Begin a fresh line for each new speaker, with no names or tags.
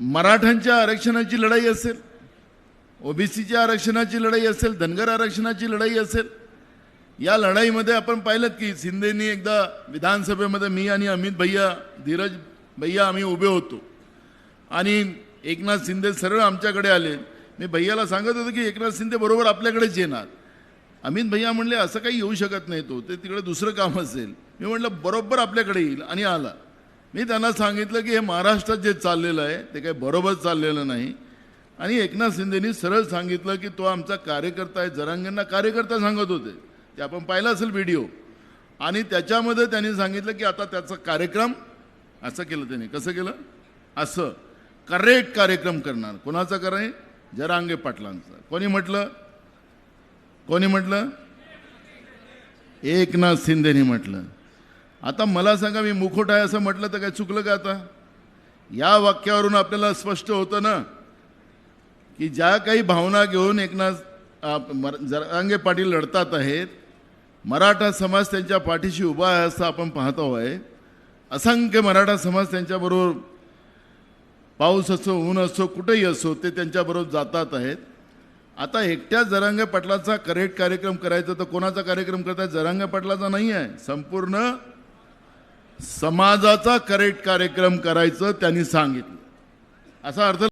मराठ्यांच्या आरक्षणाची लढाई असेल ओबीसीच्या आरक्षणाची लढाई असेल धनगर आरक्षणाची लढाई असेल या लढाईमध्ये आपण पाहिलं की शिंदेनी एकदा विधानसभेमध्ये मी आणि अमित भैया धीरज भैया आम्ही उभे होतो. आणि एकनाथ शिंदे सरळ आमच्याकडे आले. मी भैयाला सांगत होतो की एकनाथ शिंदे बरोबर आपल्याकडेच येणार. अमित भैया म्हणले असं काही येऊ शकत नाही तो ते तिकडे दुसरं काम असेल. मी म्हटलं बरोबर आपल्याकडे येईल आणि आला. मी त्यांना सांगितलं की हे महाराष्ट्रात जे चाललेलं आहे ते काही बरोबर चाललेलं नाही. आणि एकनाथ शिंदेनी सरळ सांगितलं की तो आमचा कार्यकर्ता आहे जरांगेंना कार्यकर्ता सांगत होते. ते आपण पाहिलं असेल व्हिडिओ. आणि त्याच्यामध्ये त्यांनी सांगितलं की आता त्याचा कार्यक्रम असं केलं त्याने. कसं केलं? असं. करेक्ट कार्यक्रम करणार. कोणाचा कराय जरांगे पाटलांचा. कोणी म्हटलं? कोणी म्हटलं? एकनाथ शिंदेनी म्हटलं. आता मला सांगा मी मुखोट आहे असं म्हटलं तर काय चुकलं का आता? या वाक्यावरून आपल्याला स्पष्ट होतं ना की ज्या काही भावना घेऊन एकनाथ मर- जरांगे पाटील लढतात आहेत मराठा समाज त्यांच्या पाठीशी उभा आहे असं आपण पाहतो आहे. असंख्य मराठा समाज त्यांच्याबरोबर पाऊस असो ऊन असो कुठेही असो ते त्यांच्याबरोबर जातात आहेत. आता एकट्या जरांगे पाटलाचा करेक्ट कार्यक्रम करायचा तर कोणाचा कार्यक्रम करताय? जरांगे पाटलाचा नाही आहे. संपूर्ण समाजाचा करेक्ट कार्यक्रम करायचं त्यांनी सांगितलं. असा अर्थ